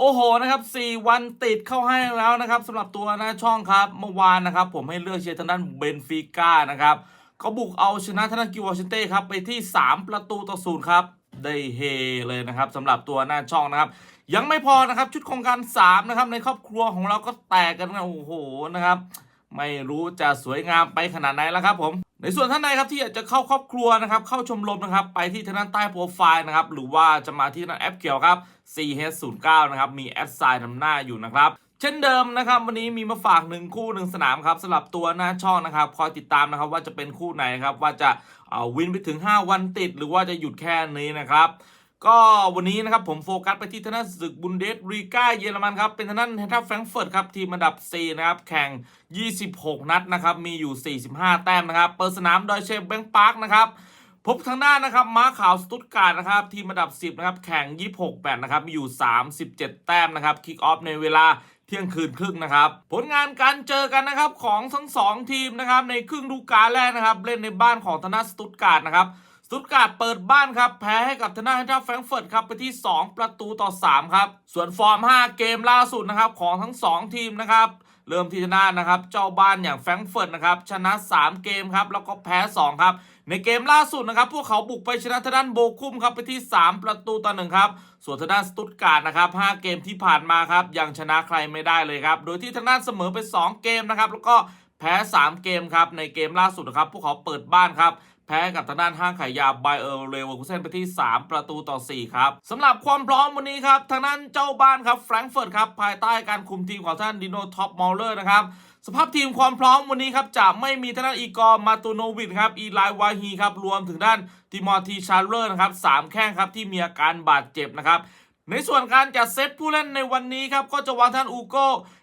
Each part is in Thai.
โอ้โหนะครับ 4 วันติดเข้าให้แล้วนะครับสำหรับตัวหน้าช่องครับ เมื่อวานนะครับ ผมให้เลือกเชียร์ทางด้านเบนฟิก้านะครับเขาบุกเอาชนะทางด้านกิวอชินเต้ครับไปที่ 3 ประตูต่อศูนย์ครับได้เฮเลยนะครับสำหรับตัวหน้าช่องนะครับ ยังไม่พอนะครับชุดโครงการ3นะครับในครอบครัวของเราก็แตกกันนะโอ้โหนะครับ ไม่รู้จะสวยงามไปขนาดไหนแล้วครับผม ในส่วนท่านใดครับที่อยากจะเข้าครอบครัวนะครับ เข้าชมรมนะครับ ไปที่ทางด้านใต้โปรไฟล์นะครับ หรือว่าจะมาที่ทางด้านแอปเขียวครับ CH09 นะครับ มีแอดไซน์นำหน้าอยู่นะครับเช่นเดิมนะครับวันนี้มีมาฝากหนึ่งคู่หนึ่งสนามครับสำหรับตัวหน้าช่องนะครับคอยติดตามนะครับว่าจะเป็นคู่ไหนครับว่าจะาวินไปถึง 5 วันติด หรือว่าจะหยุดแค่นี้นะครับ ก็วันนี้นะครับผมโฟกัสไปที่ทางด้านศึกบุนเดสรีกาเยอรมันครับ เป็นทางด้านเฮนทัฟแฟรงเฟิร์ตครับ ทีมอันดับ 4 นะครับ แข่ง 26 นัดนะครับ มีอยู่ 45 แต้มนะครับ เปิดสนามโดยเชฟแบงค์ปาร์คนะครับพบทางด้านนะครับม้าขาวสตุตการ์ดนะครับ ทีมอันดับ 10 นะครับ แข่ง 26แมตนะครับ มีอยู่ 37 แต้มนะครับ คิกออฟในเวลาเที่ยงคืนครึ่งนะครับ ผลงานการเจอกันนะครับของทั้งสองทีมนะครับ ในครึ่งฤดูกาลแรกนะครับ เล่นในบ้านของธนาสตุตการ์ดนะครับ สตุตการ์ดเปิดบ้านครับแพ้ให้กับทางด้านไฮนทัฟแฟรงเฟิร์ตครับไปที่ 2 ประตูต่อ 3 ครับ ส่วนฟอร์ม 5 เกมล่าสุดนะครับของทั้ง 2 ทีมนะครับเริ่มที่ทางด้านนะครับเจ้าบ้านอย่างแฟรงเฟิร์ตนะครับชนะ 3 เกมครับแล้วก็แพ้ 2 ครับ ในเกมล่าสุดนะครับพวกเขาบุกไปชนะทางด้านโบคุมครับไปที่ 3 ประตูต่อหนึ่งครับส่วนทางด้านสตุตการ์ดนะครับ5เกมที่ผ่านมาครับยังชนะใครไม่ได้เลยครับโดยที่ทางด้านเสมอไป 2 เกมนะครับแล้วก็แพ้ 3 เกมครับในเกมล่าสุดนะครับพวกเขาเปิดบ้านครับ แพ้กับทางด้านห้างขายยาไบเออร์เลเวอร์คูเซนไปที่ 3 ประตูต่อ 4 ครับสำหรับความพร้อมวันนี้ครับ ทางด้านเจ้าบ้านครับแฟรงก์เฟิร์ตครับภายใต้การคุมทีมของท่านดิโนท็อปมอลเลอร์นะครับสภาพทีมความพร้อมวันนี้ครับจะไม่มีทางด้านอีกอร์มาตูโนวิดครับอีไลวาฮีครับรวมถึงด้านติมอร์ทีชาร์เลอร์นะครับสามแข้งครับที่มีอาการบาดเจ็บนะครับ ในส่วนการจัดเซตผู้เล่นในวันนี้ครับก็จะวางท่านอูโก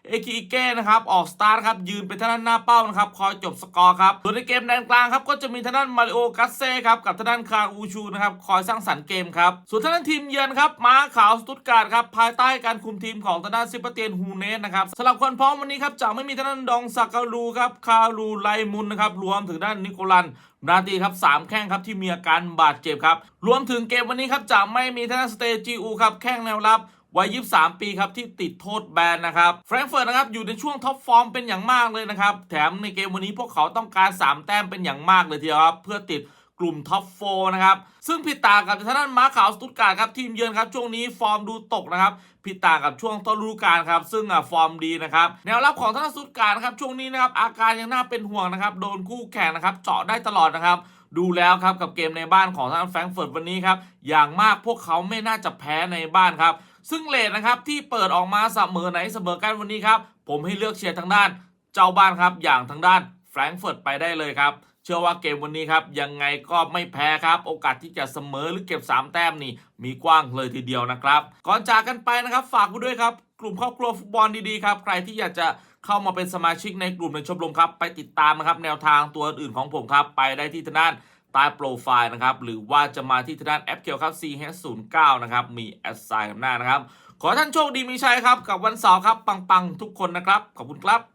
เอคิอิเก้นะครับออกสตาร์ทครับยืนเป็นท่านหน้าเป้านะครับคอยจบสกอร์ครับส่วนในเกมแดนกลางครับก็จะมีท่านมาริโอกัสเซ่ครับกับท่านคาอูชูนะครับคอยสร้างสรรค์เกมครับส่วนท่านทีมเยือนครับม้าขาวสตุตการ์ดครับภายใต้การคุมทีมของท่านซิปเตียนฮูเนสนะครับสำหรับคนพร้อมวันนี้ครับจะไม่มีท่านดองซากาลูครับคารูไลมุนนะครับรวมถึงด้านนิโคลันนาตีครับสามแข้งครับที่มีอาการบาดเจ็บครับรวมถึงเกมวันนี้ครับจะไม่มีทางด้านสเตจิอูครับแข้งแนวรับวัย 23 ปีครับที่ติดโทษแบนนะครับแฟรงเฟิร์ตนะครับอยู่ในช่วงท็อปฟอร์มเป็นอย่างมากเลยนะครับ แถมในเกมวันนี้พวกเขาต้องการ 3 แต้มเป็นอย่างมากเลยทีเดียวครับเพื่อติดกลุ่มท็อปโฟนะครับ ซึ่งผิดต่างกับทางด้านม้าขาวสตุตการ์ดครับ ทีมเยือนครับ ช่วงนี้ฟอร์มดูตกนะครับ ผิดต่างกับช่วงต้นฤดูกาลครับ ซึ่งอะฟอร์มดีนะครับ แนวรับของทางด้านสตุตการ์ดนะครับ ช่วงนี้นะครับ อาการยังน่าเป็นห่วงนะครับ โดนคู่แข่งนะครับ เจาะได้ตลอดนะครับ ดูแล้วครับกับเกมในบ้านของทางแฟรงก์เฟิร์ตวันนี้ครับอย่างมากพวกเขาไม่น่าจะแพ้ในบ้านครับ ซึ่งเลทนะครับที่เปิดออกมาเสมอไหนเสมอกันวันนี้ครับผมให้เลือกเชียร์ทางด้าน เจ้าบ้านครับอย่างทางด้านแฟรงก์เฟิร์ตไปได้เลยครับเชื่อว่าเกมวันนี้ครับยังไงก็ไม่แพ้ครับ โอกาสที่จะเสมอหรือเก็บ 3 แต้มนี่ มีกว้างเลยทีเดียวนะครับ ก่อนจากกันไปนะครับ ฝากกูด้วยครับ กลุ่มครอบครัวฟุตบอลดีๆครับ ใครที่อยากจะ เข้ามาเป็นสมาชิกในกลุ่มในชมรมครับ ไปติดตามนะครับแนวทางตัวอื่นของผมครับ ไปได้ที่ทางด้านใต้โปรไฟล์นะครับ หรือว่าจะมาที่ทางด้านแอปเกียวครับ CH09 นะครับ มีแอดไซน์หน้านะครับ ขอท่านโชคดีมีชัยครับ กับวันเสาร์ครับ ปังๆ ทุกคนนะครับ ขอบคุณครับ